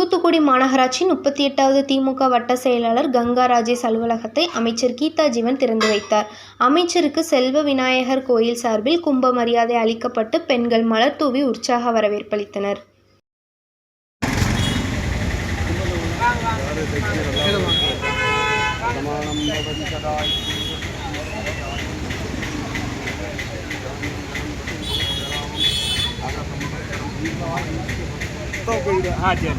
தூத்துக்குடி மாநகராட்சி முப்பத்தி எட்டாவது திமுக வட்ட செயலாளர் கங்கா ராஜேஷ் அலுவலகத்தை அமைச்சர் கீதா ஜீவன் திறந்து வைத்தார். அமைச்சருக்கு செல்வ விநாயகர் கோயில் சார்பில் கும்ப மரியாதை அளிக்கப்பட்டு பெண்கள் மலர் தூவி உற்சாக வரவேற்பளித்தனர். तो कोई हाजिर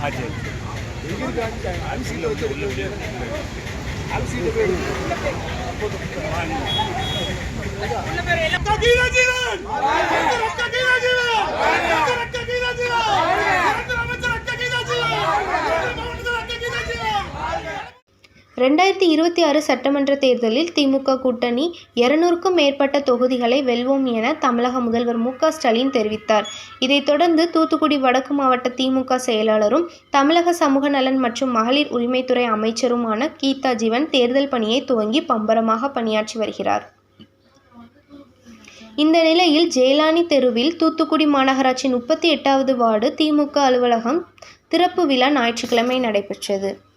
हाजिर जीवन ரெண்டாயிரத்தி இருபத்தி ஆறு சட்டமன்ற தேர்தலில் திமுக கூட்டணி இருநூறுக்கும் மேற்பட்ட தொகுதிகளை வெல்வோம் என தமிழக முதல்வர் மு ஸ்டாலின் தெரிவித்தார். இதைத் தொடர்ந்து தூத்துக்குடி வடக்கு மாவட்ட திமுக செயலாளரும் தமிழக சமூக நலன் மற்றும் மகளிர் உரிமைத்துறை அமைச்சருமான கீதா ஜீவன் தேர்தல் பணியை துவங்கி பம்பரமாக பணியாற்றி வருகிறார். இந்த நிலையில் ஜெயலானி தெருவில் தூத்துக்குடி மாநகராட்சி முப்பத்தி எட்டாவது வார்டு திமுக அலுவலகம் திறப்பு விழா ஞாயிற்றுக்கிழமை நடைபெற்றது.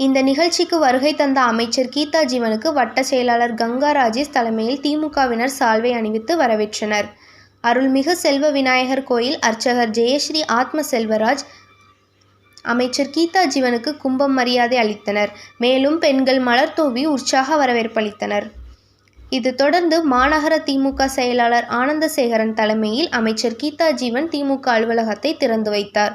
இந்த நிகழ்ச்சிக்கு வருகை தந்த அமைச்சர் கீதா ஜீவனுக்கு வட்ட செயலாளர் கங்கா ராஜேஷ் தலைமையில் திமுகவினர் சால்வை அணிவித்து வரவேற்றனர். அருள்மிகு செல்வ விநாயகர் கோயில் அர்ச்சகர் ஜெயஸ்ரீ ஆத்ம செல்வராஜ் அமைச்சர் கீதா ஜீவனுக்கு கும்பம் மரியாதை அளித்தனர். மேலும் பெண்கள் மலர் தூவி உற்சாக வரவேற்பளித்தனர் இது தொடர்ந்து மாநகர திமுக செயலாளர் ஆனந்தசேகரன் தலைமையில் அமைச்சர் கீதா ஜீவன் திமுக அலுவலகத்தை திறந்து வைத்தார்.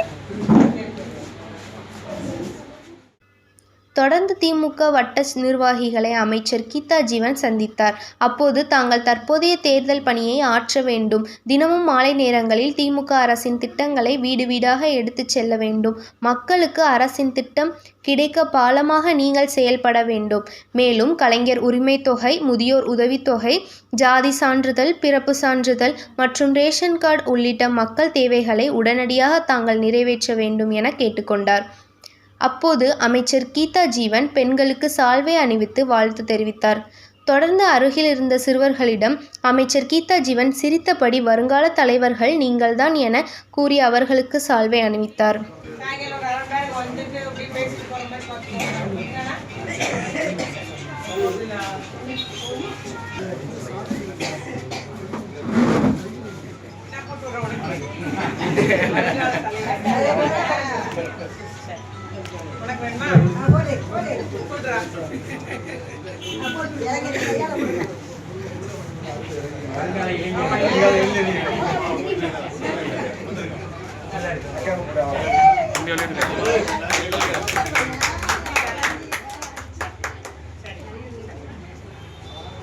தொடர்ந்து திமுக வட்ட நிர்வாகிகளை அமைச்சர் கீதா ஜீவன் சந்தித்தார். அப்போது தாங்கள் தற்போதைய தேர்தல் பணியை ஆற்ற வேண்டும். தினமும் மாலை நேரங்களில் திமுக அரசின் திட்டங்களை வீடு வீடாக எடுத்துச் செல்ல வேண்டும். மக்களுக்கு அரசின் திட்டம் கிடைக்க பாலமாக நீங்கள் செயல்பட வேண்டும். மேலும் கலைஞர் உரிமை தொகை முதியோர் உதவித்தொகை ஜாதி சான்றிதழ் பிறப்பு சான்றிதழ் மற்றும் ரேஷன் கார்டு உள்ளிட்ட மக்கள் தேவைகளை உடனடியாக தாங்கள் நிறைவேற்ற வேண்டும் என கேட்டுக்கொண்டார் அப்போது அமைச்சர் கீதா ஜீவன் பெண்களுக்கு சால்வை அணிவித்து வாழ்த்து தெரிவித்தார் தொடர்ந்து அருகில் இருந்த சிறுவர்களிடம் அமைச்சர் கீதா ஜீவன் சிரித்தபடி வருங்கால தலைவர்கள் நீங்கள்தான் என கூறி அவர்களுக்கு சால்வை அணிவித்தார் Yeah.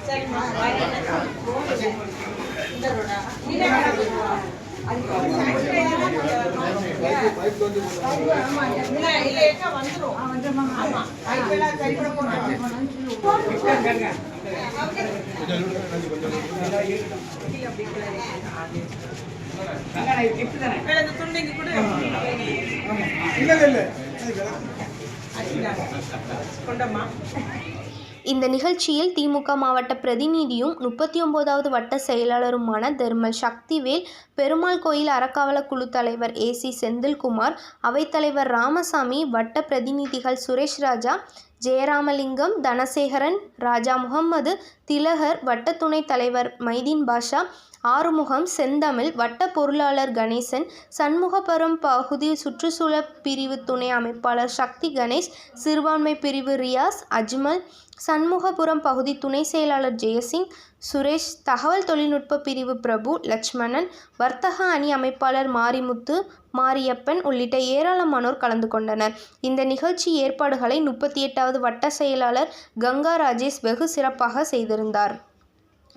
சரிம்மா இந்த இல்ல இல்ல ஏக்கா வந்துரும் ஆமா பைப்பெல்லாம் சரி பண்ண போறாங்க மேல இந்த நிகழ்ச்சியில் திமுக மாவட்ட பிரதிநிதியும் முப்பத்தி ஒன்பதாவது வட்ட செயலாளருமான தர்மல் சக்திவேல் பெருமாள் கோயில் அறக்காவல குழு தலைவர் ஏசி செந்தில்குமார் அவைத்தலைவர் ராமசாமி வட்ட பிரதிநிதிகள் சுரேஷ் ராஜா ஜெயராமலிங்கம் தனசேகரன் ராஜா முகம்மது திலகர் வட்ட துணைத் தலைவர் மைதீன் பாஷா ஆறுமுகம் செந்தமிழ் வட்ட பொருளாளர் கணேசன் சண்முகபுரம் பகுதி சுற்றுச்சூழல் பிரிவு துணை அமைப்பாளர் சக்தி கணேஷ் சிறுபான்மை பிரிவு ரியாஸ் அஜ்மல் சண்முகபுரம் பகுதி துணை செயலாளர் ஜெயசிங் சுரேஷ் தகவல் தொழில்நுட்ப பிரிவு பிரபு லட்சுமணன் வர்த்தக அணி அமைப்பாளர் மாரிமுத்து மாரியப்பன் உள்ளிட்ட ஏராளமானோர் கலந்து கொண்டனர். இந்த நிகழ்ச்சி ஏற்பாடுகளை முப்பத்தி எட்டாவது வட்ட செயலாளர் கங்கா ராஜேஷ் வெகு சிறப்பாக செய்திருந்தார்.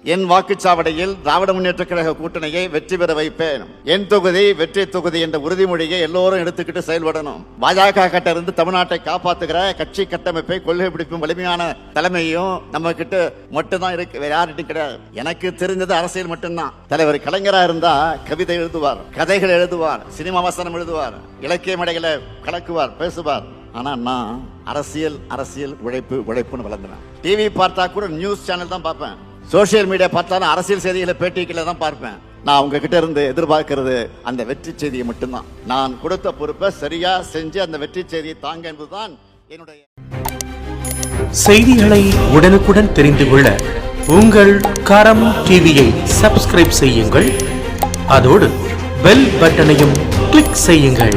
என் வாக்குச்சாவடியில் திராவிட முன்னேற்ற கழக கூட்டணியை வெற்றி பெற வைப்பேன். என் தொகுதி வெற்றி தொகுதி என்ற உறுதிமொழியை எல்லோரும் எடுத்துக்கிட்டு செயல்படணும். பாஜக கிட்ட இருந்து தமிழ்நாட்டை காப்பாத்துகிற கட்சி கட்டமைப்பை கொள்கை பிடிப்பும் வலிமையான தலைமையும் நம்ம கிட்ட மட்டும்தான் இருக்கு. வேற யார்கிட்டும் கிடையாது. எனக்கு தெரிஞ்சது அரசியல் மட்டும்தான். தலைவர் கலைஞரா இருந்தா கவிதை எழுதுவார் கதைகள் எழுதுவார் சினிமா வசனம் எழுதுவார் இலக்கிய மேடைகளை கலக்குவார் பேசுவார். ஆனா நான் அரசியல் அரசியல் உழைப்பு உழைப்புன்னு வளர்ந்தேன் டிவி பார்த்தா கூட நியூஸ் சேனல் தான் பார்ப்பேன். சோஷியல் மீடியா பார்த்தாலும் அரசியல் செய்திகளை பேட்டிகளை தான் பார்ப்பேன். நான் உங்ககிட்ட இருந்து எதிர்பார்க்கிறது அந்த வெற்றி செய்தியை மட்டும்தான். நான் கொடுத்த பொறுப்பை சரியா செஞ்சு அந்த வெற்றி செய்தியை தாங்க என்பதுதான் என்னுடைய செய்திகளை உடனுக்குடன் தெரிந்து கொள்ள உங்கள் கரம் டிவியை சப்ஸ்கிரைப் செய்யுங்கள். அதோடு பெல் பட்டனையும் கிளிக் செய்யுங்கள்.